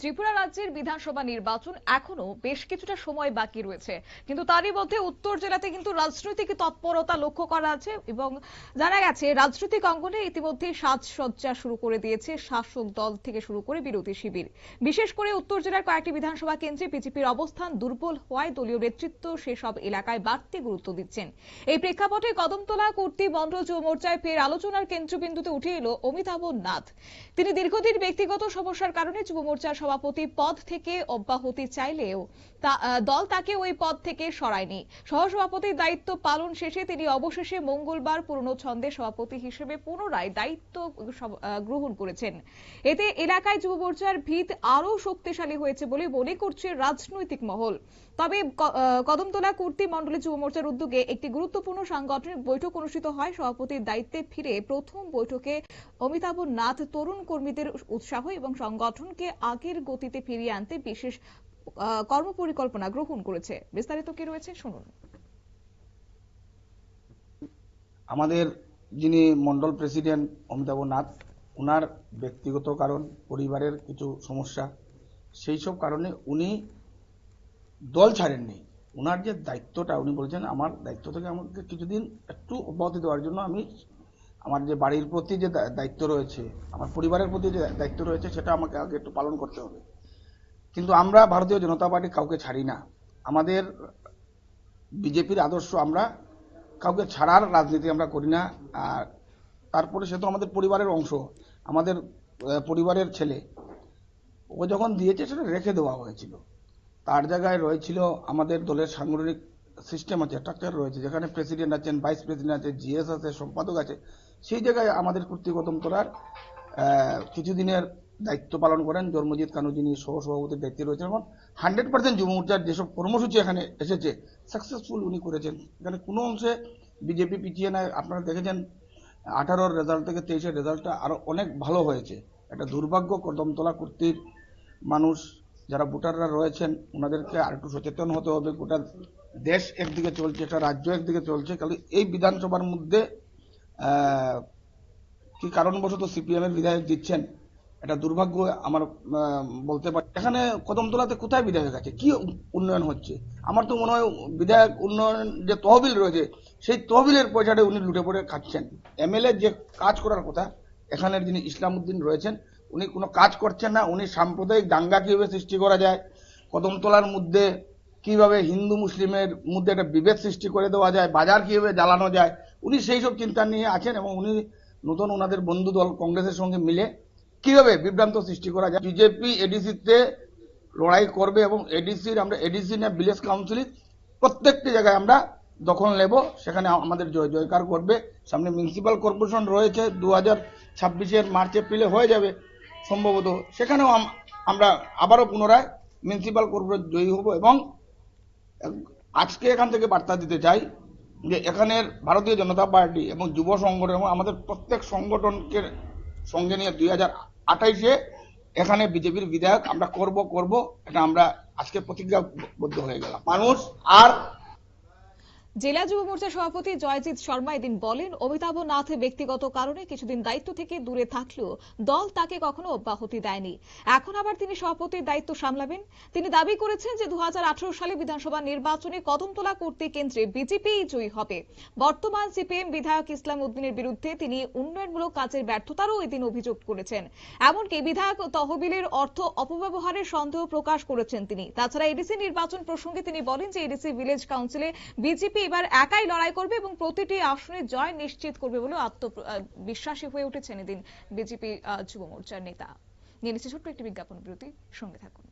ত্রিপুরা রাজ্যের বিধানসভা নির্বাচন এখনও বেশ কিছুটা সময় বাকি রয়েছে। কিন্তু তারই মধ্যে উত্তর জেলাতে কিন্তু রাজনৈতিক তৎপরতা লক্ষ্য করা আছে এবং জানা গেছে, রাজনৈতিক অঙ্গনে ইতিমধ্যে সাজসজ্জা শুরু করে দিয়েছে শাসক দল থেকে শুরু করে বিরোধী শিবির। বিশেষ করে উত্তর জেলার কয়েকটি বিধানসভা কেন্দ্রে বিজেপির অবস্থান দুর্বল হওয়ায় দলীয় নেতৃত্ব সেসব এলাকায় বাড়তি গুরুত্ব দিচ্ছেন। এই প্রেক্ষাপটে কদমতলা, কর্তৃ মন্ডল যুব মোর্চায় ফের আলোচনার কেন্দ্রবিন্দুতে উঠে এলো অমিতাভ নাথ। তিনি দীর্ঘদিন ব্যক্তিগত সমস্যার কারণে যুব মোর্চার সভাপতি পদ থেকে অব্যাহতি চাইলেও দল তাকে ওই পদ থেকে সরায়নি। সহসভাপতির দায়িত্ব পালন শেষে তিনি অবশেষে মঙ্গলবার পুরনো ছন্দে সভাপতি হিসেবে পুনরায় দায়িত্ব গ্রহণ করেছেন। এতে এলাকায় যুব মোর্চার ভিত আরও শক্তিশালী হয়েছে বলে মনে করছে রাজনৈতিক মহল। তবে কদমতলা কর্তৃ মন্ডলী যুব মোর্চার উদ্যোগে একটি গুরুত্বপূর্ণ সাংগঠনিক বৈঠক অনুষ্ঠিত হয়। সভাপতির দায়িত্বে ফিরে প্রথম বৈঠকে অমিতাভ নাথ তরুণ কর্মীদের উৎসাহ এবং সংগঠনকে আগের গতিতে ফিরিয়ে আনতে বিশেষ কর্মপরিকল্পনা গ্রহণ করেছে। বিস্তারিত কি রয়েছে শুনুন। আমাদের যিনি মন্ডল প্রেসিডেন্ট অমিতাভ নাথ ওনার ব্যক্তিগত কারণ, পরিবারের কিছু সমস্যা, সেই সব কারণে উনি দল ছাড়েননি। ওনার যে দায়িত্বটা, উনি বলেছেন, আমার দায়িত্ব থেকে আমাকে কিছুদিন একটু অব্যাহতি দেওয়ার জন্য আমি আমার যে বাড়ির প্রতি যে দায়িত্ব রয়েছে, আমার পরিবারের প্রতি যে দায়িত্ব রয়েছে, সেটা আমাকে আগে একটু পালন করতে হবে। কিন্তু আমরা ভারতীয় জনতা পার্টি কাউকে ছাড়ি না। আমাদের বিজেপির আদর্শ আমরা কাউকে ছাড়ার রাজনীতি আমরা করি না। আর তারপরে সে তো আমাদের পরিবারের অংশ, আমাদের পরিবারের ছেলে। ও যখন দিয়েছে, সেটা রেখে দেওয়া হয়েছিল। তার জায়গায় রয়েছিল আমাদের দলের সাংগঠনিক সিস্টেম আছে স্ট্রাকচার রয়েছে, যেখানে প্রেসিডেন্ট আছেন ভাইস প্রেসিডেন্ট আছে জিএস আছে, সম্পাদক আছে, সেই জায়গায় আমাদের কর্তৃগতম করার কিছুদিনের দায়িত্ব পালন করেন। জন্মজিৎ কানু যিনি সহসভাপতির দায়িত্বে রয়েছেন এবং হান্ড্রেড পার্সেন্ট যুব মোর্চার যেসব কর্মসূচি এখানে এসেছে সাকসেসফুল উনি করেছেন। এখানে কোনো অংশে বিজেপি পিছিয়ে নেয় আপনারা দেখেছেন, আঠারোর রেজাল্ট থেকে তেইশের রেজাল্টটা আরও অনেক ভালো হয়েছে। একটা দুর্ভাগ্য কদমতলা কর্তৃর মানুষ, যারা ভোটাররা রয়েছেন ওনাদেরকে আর একটু সচেতন হতে হবে গোটা দেশ একদিকে চলছে, একটা রাজ্য একদিকে চলছে, খালি এই বিধানসভার মধ্যে কি কারণবশত সিপিএম এর বিধায়ক দিচ্ছেন, এটা দুর্ভাগ্য আমার বলতে পারি। এখানে কদমতলাতে কোথায় বিধায়ক আছে? কি উন্নয়ন হচ্ছে? আমার তো মনে হয় বিধায়ক উন্নয়ন যে তহবিল রয়েছে, সেই তহবিলের পয়সাটা উনি লুটে পড়ে খাচ্ছেন। এমএলএ যে কাজ করার কথা, এখানের যিনি ইসলাম উদ্দিন রয়েছেন, উনি কোনো কাজ করছেন না, উনি সাম্প্রদায়িক দাঙ্গা কীভাবে সৃষ্টি করা যায়, কদমতলার মধ্যে কীভাবে হিন্দু মুসলিমের মধ্যে একটা বিভেদ সৃষ্টি করে দেওয়া যায়, বাজার কীভাবে জ্বালানো যায়, উনি সেই সব চিন্তা নিয়ে আছেন এবং উনি নতুন ওনাদের বন্ধু দল কংগ্রেসের সঙ্গে মিলে কীভাবে বিভ্রান্ত সৃষ্টি করা যায়। বিজেপি এডিসিতে লড়াই করবে এবং এডিসির আমরা এডিসি না, ভিলেজ কাউন্সিল প্রত্যেকটি জায়গায় আমরা দখল নেব, সেখানে আমাদের জয় জয়কার করবে। সামনে মিউনিসিপাল কর্পোরেশন রয়েছে দু হাজার ছাব্বিশের মার্চ, এপ্রিলে হয়ে যাবে সম্ভবত। সেখানেও আমরা আবারও পুনরায় মিউনিসিপাল কর্পোরেশন জয়ী হব এবং আজকে এখান থেকে বার্তা দিতে চাই যে এখানের ভারতীয় জনতা পার্টি এবং যুব সংগঠন এবং আমাদের প্রত্যেক সংগঠনকে সঙ্গে নিয়ে দুই হাজার আঠাইশে এখানে বিজেপির বিধায়ক আমরা করব করব, এটা আমরা আজকে প্রতিজ্ঞাবদ্ধ হয়ে গেলাম। মানুষ আর জেলা যুব মোর্চা সভাপতি জয়জিৎ শর্মা এদিন বলেন, অমিতাভ নাথ ব্যক্তিগত কারণে কিছুদিন দায়িত্ব থেকে দূরে থাকলেও দল তাকে কখনো অব্যাহতি দেয়নি। এখন আবার তিনি সভাপতির দায়িত্ব সামলাবেন। তিনি দাবি করেছেন যে দু সালে বিধানসভা নির্বাচনে কদমতলা করতে কেন্দ্রে বিজেপি জয়ী হবে। বর্তমান সিপিএম বিধায়ক ইসলাম উদ্দিনের বিরুদ্ধে তিনি উন্নয়নমূলক কাজের ব্যর্থতারও এদিন অভিযোগ করেছেন। এমনকি বিধায়ক তহবিলের অর্থ অপব্যবহারের সন্দেহ প্রকাশ করেছেন তিনি। তাছাড়া এডিসি নির্বাচন প্রসঙ্গে তিনি বলেন যে এডিসি ভিলেজ কাউন্সিলে বিজেপি এবার একাই লড়াই করবে এবং প্রতিটি আসনে জয় নিশ্চিত করবে বলে আত্মবিশ্বাসী হয়ে উঠেছেন এদিন বিজেপি যুব মোর্চার নেতা। নিয়ে নিচ্ছে ছোট্ট একটি বিজ্ঞাপন বিরতি। সঙ্গে থাকুন।